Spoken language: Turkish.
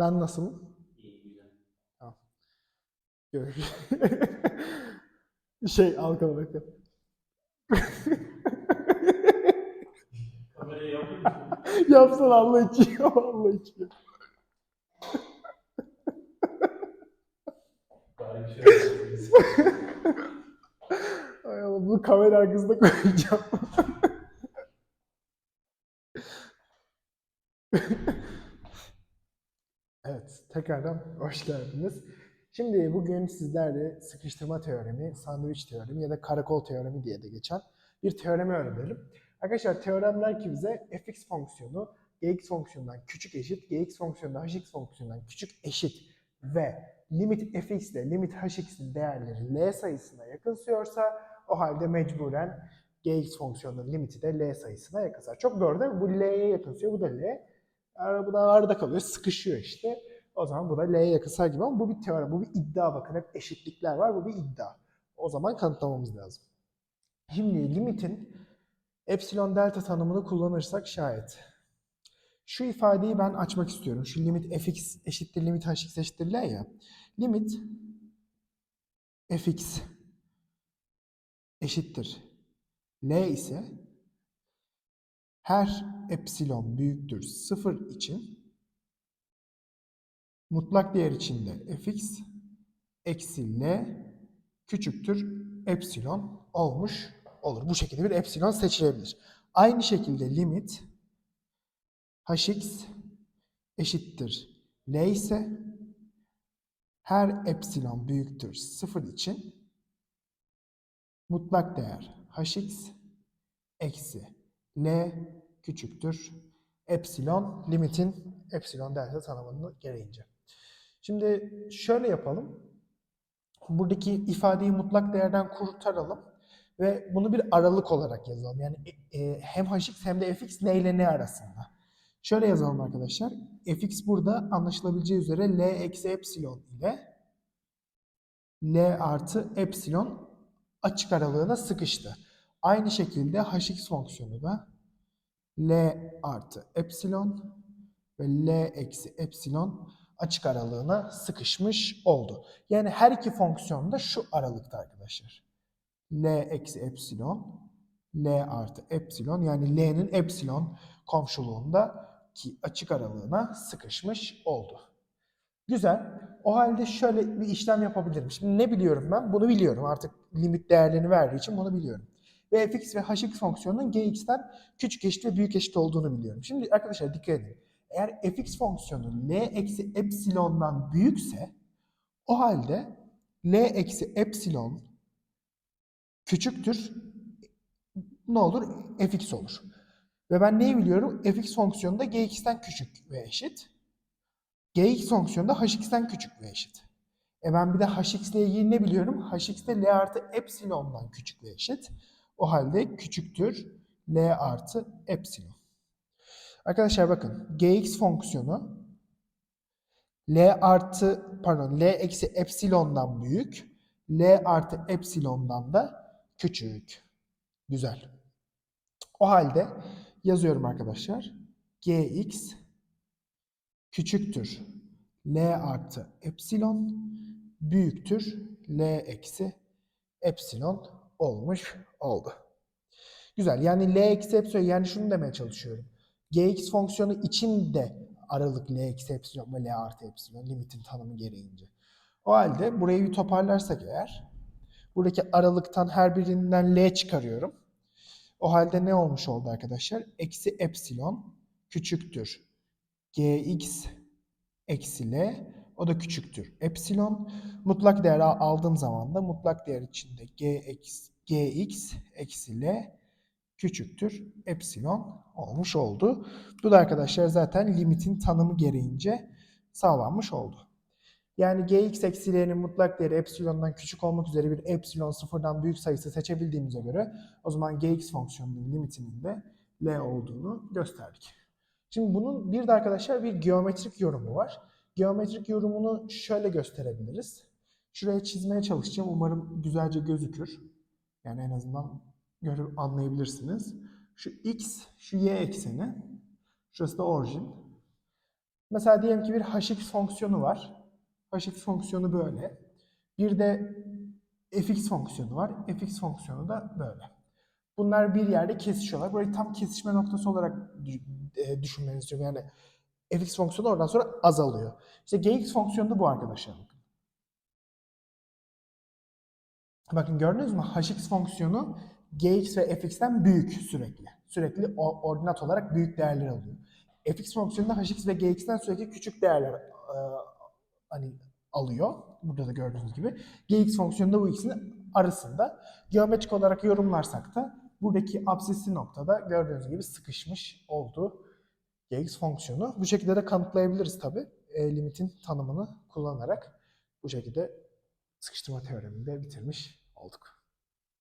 Ben nasılım? İyi, güzel. Görüşürüz. şey Alkan bakın. Kamerayı yapayım mı? Yapsana Allah için. Allah için. Şey. Ay Allah bunu kamera arkasında koyacağım. Evet, tekrardan hoş geldiniz. Şimdi bugün sizlerle sıkıştırma teoremi, sandviç teoremi ya da karakol teoremi diye de geçen bir teoremi öğrenelim. Arkadaşlar teoremler ki bize fx fonksiyonu gx fonksiyonundan küçük eşit, gx fonksiyonundan hx fonksiyonundan küçük eşit ve limit fx ile limit hx'in değerleri l sayısına yakınsıyorsa o halde mecburen gx fonksiyonunun limiti de l sayısına yakınsar. Çok doğru değil mi? Bu l'ye yakınsıyor, bu da l. Bu da arada kalıyor, sıkışıyor işte. O zaman bu da l'ye yakınsar gibi ama bu bir teorem, bu bir iddia bakın. Hep eşitlikler var, bu bir iddia. O zaman kanıtlamamız lazım. Şimdi limitin epsilon delta tanımını kullanırsak şayet. Şu ifadeyi ben açmak istiyorum. Şu limit fx eşittir limit hx eşittir l ya. Limit fx eşittir l ise her epsilon büyüktür 0 için mutlak değer içinde fx eksi l küçüktür epsilon olmuş olur. Bu şekilde bir epsilon seçilebilir. Aynı şekilde limit hx eşittir l ise her epsilon büyüktür 0 için mutlak değer hx eksi l küçüktür epsilon limitin epsilon delta tanımını gereğince. Şimdi şöyle yapalım. Buradaki ifadeyi mutlak değerden kurtaralım ve bunu bir aralık olarak yazalım. Yani e, e, hem hx hem de fx ne ile ne arasında. Şöyle yazalım arkadaşlar. fx burada anlaşılabileceği üzere l eksi epsilon ile l artı epsilon açık aralığına sıkıştı. Aynı şekilde hx fonksiyonu da l artı epsilon ve l eksi epsilon açık aralığına sıkışmış oldu. Yani her iki fonksiyon da şu aralıkta arkadaşlar. l eksi epsilon, l artı epsilon yani l'nin epsilon komşuluğunda ki açık aralığına sıkışmış oldu. Güzel. O halde şöyle bir işlem yapabilirim. Şimdi ne biliyorum ben? Bunu biliyorum. Artık limit değerlerini verdiği için bunu biliyorum. Ve fx ve hx fonksiyonunun gx'ten küçük eşit ve büyük eşit olduğunu biliyorum. Şimdi arkadaşlar dikkat edin. Eğer fx fonksiyonu l eksi epsilondan büyükse o halde l eksi epsilon küçüktür ne olur? fx olur. Ve ben neyi biliyorum? fx fonksiyonu da gx'ten küçük ve eşit. gx fonksiyonu da hx'ten küçük ve eşit. E ben bir de hx ile ilgili ne biliyorum? hx de l artı epsilondan küçük ve eşit. O halde küçüktür l artı epsilon. Arkadaşlar bakın gx fonksiyonu l artı pardon l eksi epsilondan büyük l artı epsilondan da küçük. Güzel. O halde yazıyorum arkadaşlar. gx küçüktür l artı epsilon büyüktür l eksi epsilon olmuş oldu. Güzel. Yani l eksi epsilon yani şunu demeye çalışıyorum. gx fonksiyonu için de aralık l eksi epsilon ve l artı epsilon limitin tanımı gereğince. O halde burayı bir toparlarsak eğer buradaki aralıktan her birinden l çıkarıyorum. O halde ne olmuş oldu arkadaşlar? Eksi epsilon küçüktür. gx eksi l o da küçüktür. Epsilon mutlak değer aldığım zaman da mutlak değer içinde gx, gx eksi l küçüktür. Epsilon olmuş oldu. Bu da arkadaşlar zaten limitin tanımı gereğince sağlanmış oldu. Yani gx eksi l'nin mutlak değeri epsilondan küçük olmak üzere bir epsilon sıfırdan büyük sayısı seçebildiğimize göre o zaman gx fonksiyonunun limitinin de l olduğunu gösterdik. Şimdi bunun bir de arkadaşlar bir geometrik yorumu var. Geometrik yorumunu şöyle gösterebiliriz. Şuraya çizmeye çalışacağım. Umarım güzelce gözükür. Yani en azından görüp anlayabilirsiniz. Şu x, şu y ekseni. Şurası da orijin. Mesela diyelim ki bir hx fonksiyonu var. hx fonksiyonu böyle. Bir de fx fonksiyonu var. fx fonksiyonu da böyle. Bunlar bir yerde kesişiyorlar. Böyle tam kesişme noktası olarak e, düşünmenizi istiyorum. Yani fx fonksiyonu oradan sonra azalıyor. İşte gx fonksiyonu da bu arkadaşlar. bakın. Gördünüz mü? hx fonksiyonu gx ve fx'ten büyük sürekli. Sürekli ordinat olarak büyük değerler alıyor. fx fonksiyonu da hx ve gx'ten sürekli küçük değerler e, hani alıyor. Burada da gördüğünüz gibi. gx fonksiyonu da bu ikisinin arasında. Geometrik olarak yorumlarsak da buradaki absisli noktada gördüğünüz gibi sıkışmış oldu gx fonksiyonu. Bu şekilde de kanıtlayabiliriz tabi. limitin tanımını kullanarak bu şekilde sıkıştırma teoremini de bitirmiş olduk.